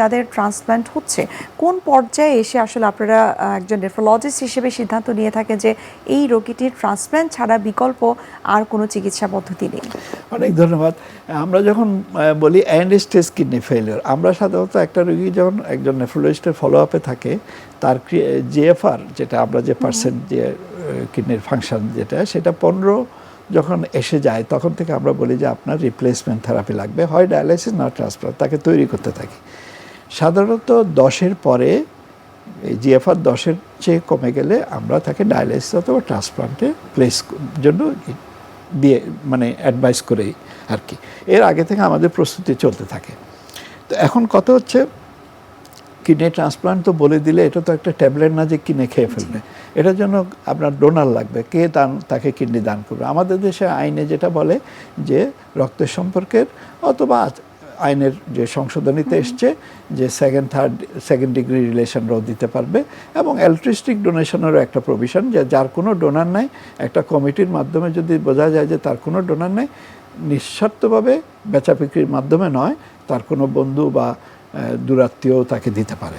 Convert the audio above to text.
যাদের ট্রান্সপ্ল্যান্ট হচ্ছে কোন পর্যায়ে এসে আসলে আপনারা একজন নেফ্রোলজিস্ট হিসেবে সিদ্ধান্ত নিয়ে থাকেন যে এই রোগীটির ট্রান্সপ্ল্যান্ট ছাড়া বিকল্প আর কোনো চিকিৎসা পদ্ধতি নেই? অনেক ধন্যবাদ। আমরা যখন বলি অ্যান্ড স্টেজ কিডনি ফেলিওর আমরা সাধারণত একটা রোগী যখন একজন নেফ্রোলজিস্টের ফলো আপে থাকে তার জিএফআর যেটা আমরা যে পার্সেন্ট যে কিডনির ফাংশন যেটা সেটা পনেরো যখন এসে যায় তখন থেকে আমরা বলি যে আপনার রিপ্লেসমেন্ট থেরাপি লাগবে। হয় ডায়ালাইসিস না ট্রান্সপ্লান্ট তাকে তৈরি করতে থাকি। সাধারণত দশের পরে এই জিএফআর দশের চেয়ে কমে গেলে আমরা তাকে ডায়ালাইসিস অথবা ট্রান্সপ্লান্টে প্লেস জন্য দিয়ে মানে অ্যাডভাইস করেই আর কি। এর আগে থেকে আমাদের প্রস্তুতি চলতে থাকে। তো এখন কথা হচ্ছে কিডনি ট্রান্সপ্লান্ট তো বলে দিলে এটা তো একটা ট্যাবলেট না যে কিনে খেয়ে ফেলবে। এটার জন্য আপনার ডোনার লাগবে কে দান তাকে কিডনি দান করবে। আমাদের দেশে আইনে যেটা বলে যে রক্তের সম্পর্কের অথবা আইনের যে সংশোধনীতে এসছে যে সেকেন্ড থার্ড সেকেন্ড ডিগ্রি রিলেশনরাও দিতে পারবে এবং অ্যালট্রিস্টিক ডোনেশনেরও একটা প্রভিশন যে যার কোনো ডোনার নাই একটা কমিটির মাধ্যমে যদি বোঝা যায় যে তার কোনো ডোনার নেই নিঃস্বার্থভাবে বেচা বিক্রির মাধ্যমে নয় তার কোনো বন্ধু বা দুরাত্মীয় দূরাত্মীয় তাকে দিতে পারে।